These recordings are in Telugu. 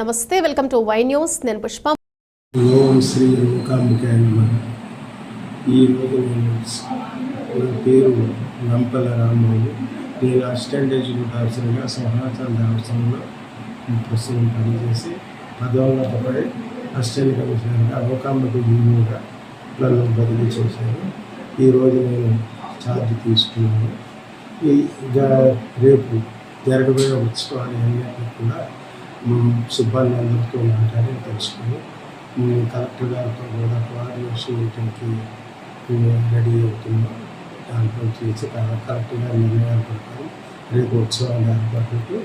నమస్తే వెల్కమ్ టు వై న్యూస్. నేను పుష్ప. ఓం శ్రీ లోకాంబికాయ నమః. ఈరోజు నేను నా పేరు నంపల రామ్మోహన్ నేను అసిస్టెంట్ ఎగ్జిక్యూటివ్ ఆఫీసర్గా సమాచార దేవస్థానంలో ప్రస్తుతం పనిచేసి పదోన్నత పడి అసిస్టెంట్ కమిషనర్గా లోకాంబిక వీలుగా నన్ను బదిలీ చేశాను ఈరోజు నేను ఛార్జ్ తీసుకున్నాను. ఈ రేపు జరగబోయే ఉత్సవాలు అన్నింటినీ కూడా మా సిబ్బంది అందరితో మాట్లాడి తెలుసుకుని మ్, కలెక్టర్ గారితో కూడా కోఆర్డినేషన్ మీటింగ్కి రెడీ అవుతున్నాం. దాంట్లో చేసి కలెక్టర్ గారి నిర్ణయాల ప్రకారం రేపు ఉత్సవాలు ఏర్పాట్లకు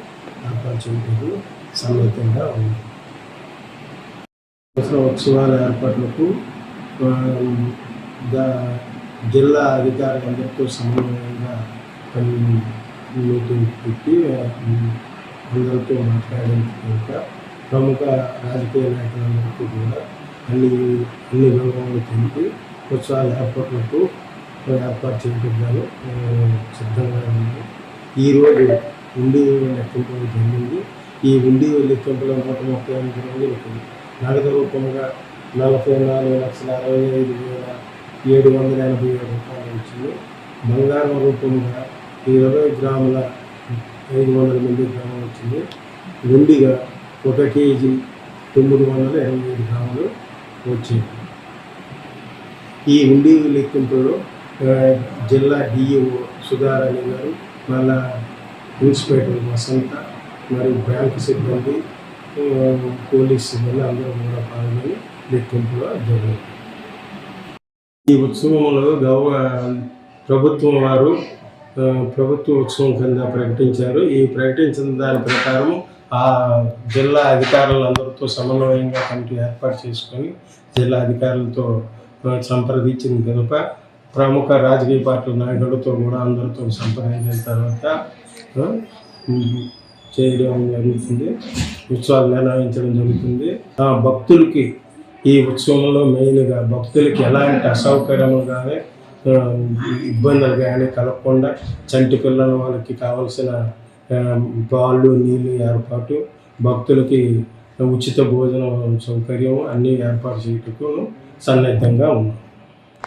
ఏర్పాటు చేయడానికి సన్నిహితంగా ఉంది. ఉత్సవాల ఏర్పాట్లకు జిల్లా అధికారులందరితో సమన్వయంగా కొన్ని మీటింగ్ పెట్టి ఆ, అందరితో మాట్లాడేందుకు ప్రముఖ రాజకీయ నాయకులందరికీ కూడా అన్ని అన్ని వివరాలు తెలిపి ఉత్సవాల ఏర్పాట్లకు ఏర్పాటు చేయడానికి సిద్ధంగా ఉంది ఈరోజు ఉండి లెక్కింపు జరిగింది. ఈ ఉండి లెక్కింపులో నూట ముప్పై ఎనిమిది రోజులకు నగదు రూపంగా నలభై నాలుగు లక్షల అరవై ఐదు వేల ఏడు వందల ఎనభై ఏడు రూపాయలు వచ్చింది. బంగారం రూపంగా ఇరవై గ్రాముల ఐదు వందల మంది గ్రాములు వచ్చింది. వెండిగా ఒక కేజీ తొమ్మిది వందల ఇరవై ఏడు గ్రాములు వచ్చింది. ఈ ఉండి లెక్కింపులో జిల్లా డిఈఓ సుధారాణి గారు మళ్ళా ఇన్స్పెక్టర్ వసంత మరియు బ్యాంకు సిబ్బంది పోలీస్ సిబ్బంది అందరూ కూడా పాల్గొని లెక్కింపులో జరిగింది. ఈ ఉత్సవంలో గౌ ప్రభుత్వం వారు ప్రభుత్వ ఉత్సవం కింద ప్రకటించారు. ఈ ప్రకటించిన దాని ప్రకారం ఆ జిల్లా అధికారులందరితో సమన్వయంగా కమిటీ ఏర్పాటు చేసుకొని జిల్లా అధికారులతో సంప్రదించిన కనుక ప్రముఖ రాజకీయ పార్టీల నాయకులతో కూడా అందరితో సంప్రదించిన తర్వాత చేయడం జరుగుతుంది. ఉత్సవాలు నిర్వహించడం జరుగుతుంది. ఆ భక్తులకి ఈ ఉత్సవంలో మెయిన్గా భక్తులకి ఎలాంటి అసౌకర్యములు కానీ ఇబ్బందులు కానీ కలగకుండా చంటి పిల్లల వాళ్ళకి కావలసిన పాలు నీళ్ళు ఏర్పాటు భక్తులకి ఉచిత భోజనం సౌకర్యం అన్నీ ఏర్పాటు చేయటకు సన్నద్ధంగా ఉన్నాం.